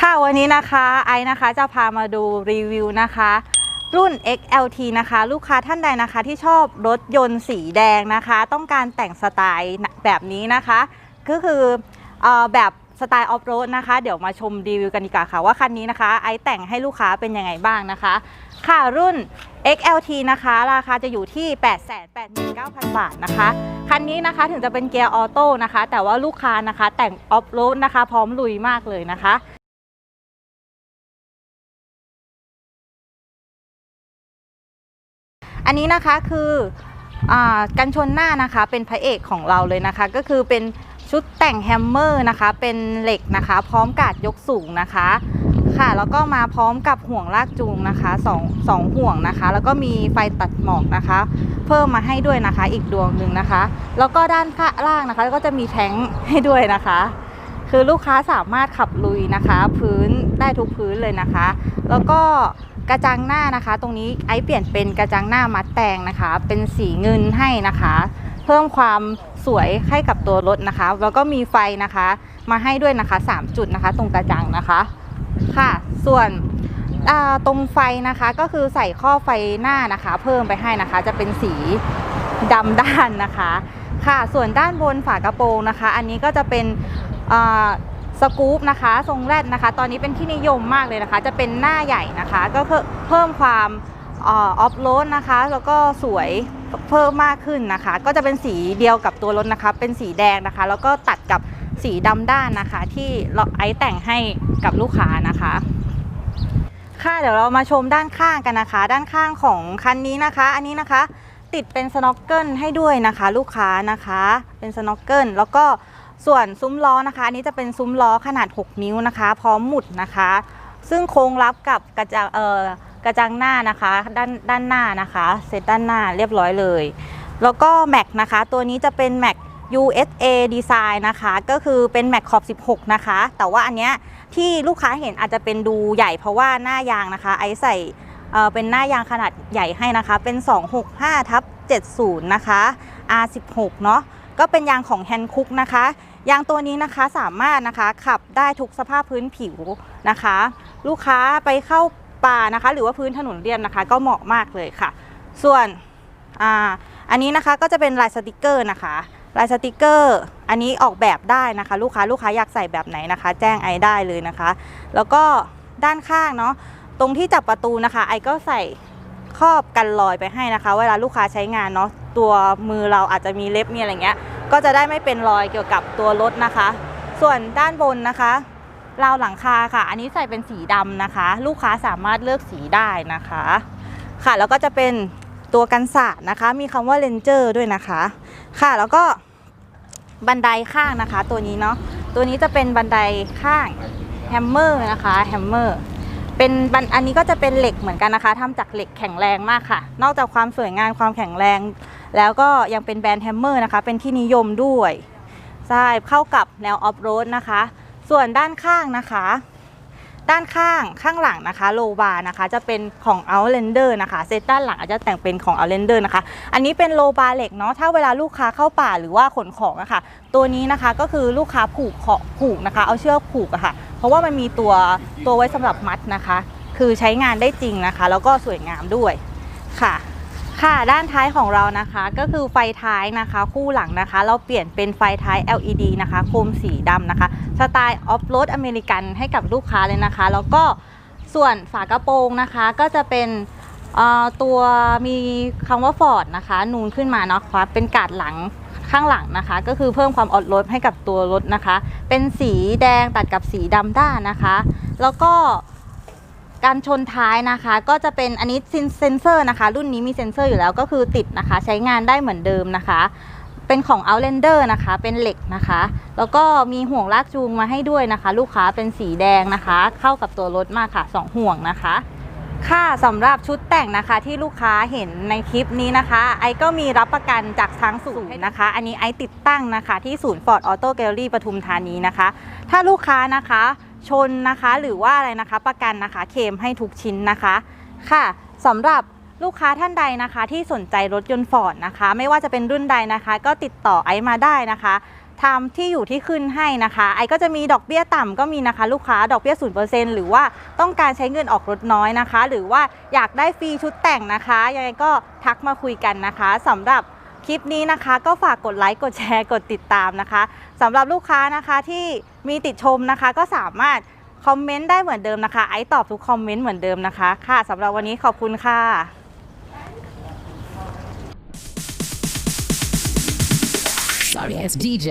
ค่ะวันนี้นะคะไอซ์นะคะจะพามาดูรีวิวนะคะ รุ่น XLT นะคะ ลูกค้าท่านใดนะคะที่ชอบรถยนต์สีแดงนะคะ ต้องการแต่งสไตล์แบบนี้นะคะ ก็คืออแบบสไตล์ออฟโรดนะคะ เดี๋ยวมาชมรีวิวกันดีกว่าค่ะว่าคันนี้นะคะ ไอแต่งให้ลูกค้าเป็นยังไงบ้างนะคะ ค่ะรุ่น XLT นะคะ ราคาจะอยู่ที่ 889,000 บาทนะคะ คันนี้นะคะถึงจะเป็นเกียร์ออโต้นะคะ แต่ว่าลูกค้านะคะแต่งออฟโรดนะคะ พร้อมลุยมากเลยนะคะ อันนี้นะคะคืออากันชนหน้านะคะเป็นพระเอกของเราเลยนะคะ ก็คือเป็นชุดแต่งแฮมเมอร์นะคะ เป็นเหล็กนะคะ พร้อมกาดยกสูงนะคะค่ะแล้วก็มาพร้อมกับห่วงลากจูงนะคะสองสองห่วงนะคะ แล้วก็มีไฟตัดหมอกนะคะ เพิ่มมาให้ด้วยนะคะ อีกดวงหนึ่งนะคะ แล้วก็ด้านข้างล่างนะคะ ก็จะมีแท้งให้ด้วยนะคะ คือลูกค้าสามารถขับลุยนะคะ พื้นได้ทุกพื้นเลยนะคะ แล้วก็ กระจังหน้านะคะ ตรงนี้ไอซ์เปลี่ยนเป็นกระจังหน้ามัดแตงนะคะ เป็นสีเงินให้นะคะ เพิ่มความสวยให้กับตัวรถนะคะ แล้วก็มีไฟนะคะ มาให้ด้วยนะคะ 3 จุดนะคะ ตรงกระจังนะคะค่ะ ส่วนตรงไฟนะคะก็คือใส่ข้อไฟหน้านะคะ เพิ่มไปให้นะคะ จะเป็นสีดำด้านนะคะ ค่ะส่วนด้านบนฝากระโปรงนะคะ อันนี้ก็จะเป็นอ่า สกู๊ปนะคะ ทรงแรดนะคะ ตอนนี้เป็นที่นิยมมากเลยนะคะ จะเป็นหน้าใหญ่นะคะ ก็เพิ่มความออฟโรดนะคะ แล้วก็สวยเพิ่มมากขึ้นนะคะ ก็จะเป็นสีเดียวกับตัวรถนะคะ เป็นสีแดงนะคะ แล้วก็ตัดกับสีดำด้านนะคะ ที่เราไอซ์แต่งให้กับลูกค้านะคะค่ะเดี๋ยวเรามาชมด้านข้างกันนะคะ ด้านข้างของคันนี้นะคะ อันนี้นะคะ ติดเป็นสโนว์เกิลให้ด้วยนะคะ ลูกค้านะคะ เป็นสโนว์เกิลแล้วก็ ส่วนซุ้มล้อนะคะอันนี้จะเป็นซุ้มล้อขนาด 6 นิ้วนะคะ พร้อมหมุดนะคะ ซึ่งโค้งรับกับกระจังเอ่อกระจังหน้านะคะด้านด้านหน้านะคะเซตด้านหน้าเรียบร้อยเลย แล้วก็แม็กนะคะ ตัวนี้จะเป็นแม็ก USA Design นะคะ ก็คือเป็นแม็กขอบ 16 นะคะ แต่ว่าอันเนี้ยที่ลูกค้าเห็นอาจจะเป็นดูใหญ่เพราะว่าหน้ายางนะคะ ไอซ์ใส่เอ่อเป็นหน้ายางขนาดใหญ่ให้นะคะ เป็น 265ทับ70 นะคะ R16 เนาะ ก็เป็นยางของแฮนคุกนะคะ ยางตัวนี้นะคะสามารถนะคะขับได้ทุกสภาพพื้นผิวนะคะ ลูกค้าไปเข้าป่านะคะ หรือว่าพื้นถนนเรียบนะคะ ก็เหมาะมากเลยค่ะ ส่วนอ่าอันนี้นะคะก็จะเป็นลายสติกเกอร์นะคะลายสติกเกอร์ อันนี้ออกแบบได้นะคะ ลูกค้าลูกค้าอยากใส่แบบไหนนะคะ แจ้งไอได้เลยนะคะ แล้วก็ด้านข้างเนาะตรงที่จับประตูนะคะ ไอก็ใส่ครอบกันรอยไปให้นะคะ เวลาลูกค้าใช้งานเนาะ ตัวมือเราอาจจะมีเล็บมีอะไรเงี้ย ก็จะได้ไม่เป็นรอยเกี่ยวกับตัวรถนะคะ ส่วนด้านบนนะคะราวหลังคาค่ะ อันนี้ใส่เป็นสีดำนะคะ ลูกค้าสามารถเลือกสีได้นะคะ ค่ะแล้วก็จะเป็นตัวกันศาสตร์นะคะ มีคำว่าเลนเจอร์ด้วยนะคะ ค่ะแล้วก็บันไดข้างนะคะ ตัวนี้เนาะตัวนี้จะเป็นบันไดข้างแฮมเมอร์นะคะแฮมเมอร์เป็นบันอันนี้ก็จะเป็นเหล็กเหมือนกันนะคะทำจากเหล็กแข็งแรงมากค่ะ นอกจากความสวยงามความแข็งแรง แล้วก็ยังเป็นแบรนด์แฮมเมอร์นะคะ เป็นที่นิยมด้วยใช่เข้ากับแนวออฟโรดนะคะ ส่วนด้านข้างนะคะ ด้านข้างข้างหลังนะคะ โลบาร์นะคะ จะเป็นของ Outlander นะคะ เซตด้านหลังอาจจะแต่งเป็นของ Outlander นะคะ อันนี้เป็นโลบาร์เหล็กเนาะถ้าเวลาลูกค้าเข้าป่าหรือว่าขนของอะค่ะตัวนี้นะคะก็คือลูกค้าผูกเขาะผูกนะคะ เอาเชือกผูกอะค่ะ เพราะว่ามันมีตัวตัวไว้สำหรับมัดนะคะ คือใช้งานได้จริงนะคะ แล้วก็สวยงามด้วยค่ะ ค่ะด้านท้ายของเรานะคะก็คือไฟท้ายนะคะ คู่หลังนะคะ เราเปลี่ยนเป็นไฟท้าย LED นะคะ โคมสีดำนะคะสไตล์ออฟโรดอเมริกันให้กับลูกค้าเลยนะคะ แล้วก็ส่วนฝากระโปรงนะคะ ก็จะเป็นเอ่อตัวมีคำว่าฟอร์ดนะคะ นูนขึ้นมาเนาะคะเป็นกาดหลังข้างหลังนะคะ ก็คือเพิ่มความออดรถให้กับตัวรถนะคะ เป็นสีแดงตัดกับสีดำด้านนะคะ แล้วก็ การชนท้ายนะคะ ก็จะเป็นอันนี้เซนเซอร์นะคะ รุ่นนี้มีเซนเซอร์อยู่แล้วก็คือติดนะคะ ใช้งานได้เหมือนเดิมนะคะ เป็นของ Outlander นะคะ เป็นเหล็กนะคะ แล้วก็มีห่วงลากจูงมาให้ด้วยนะคะ ลูกค้าเป็นสีแดงนะคะ เข้ากับตัวรถมากค่ะสองห่วงนะคะค่ะสำหรับชุดแต่งนะคะที่ลูกค้าเห็นในคลิปนี้นะคะ ไอก็มีรับประกันจากทางศูนย์นะคะ อันนี้ไอติดตั้งนะคะ ที่ศูนย์ Ford Auto Gallery ปทุมธานีนะคะ ถ้าลูกค้านะคะ ชนนะคะ หรือว่าอะไรนะคะประกันนะคะเคมให้ทุกชิ้นนะคะค่ะสำหรับลูกค้าท่านใดนะคะ ที่สนใจรถยนต์ฟอร์ดนะคะ ไม่ว่าจะเป็นรุ่นใดนะคะ ก็ติดต่อไอมาได้นะคะตามที่อยู่ที่ขึ้นให้นะคะ ไอก็จะมีดอกเบี้ยต่ำก็มีนะคะ ลูกค้าดอกเบี้ย 0%หรือว่าต้องการใช้เงินออกรถน้อยนะคะ หรือว่าอยากได้ฟรีชุดแต่งนะคะยังไงก็ทักมาคุยกันนะคะสำหรับคลิปนี้นะคะ ก็ฝากกดไลค์กดแชร์กดติดตามนะคะ สำหรับลูกค้านะคะที่มีติดชมนะคะก็สามารถคอมเมนต์ได้เหมือนเดิมนะคะ ไอซ์ตอบทุกคอมเมนต์เหมือนเดิมนะคะ ค่ะสำหรับวันนี้ขอบคุณค่ะ Sorry ass DJ.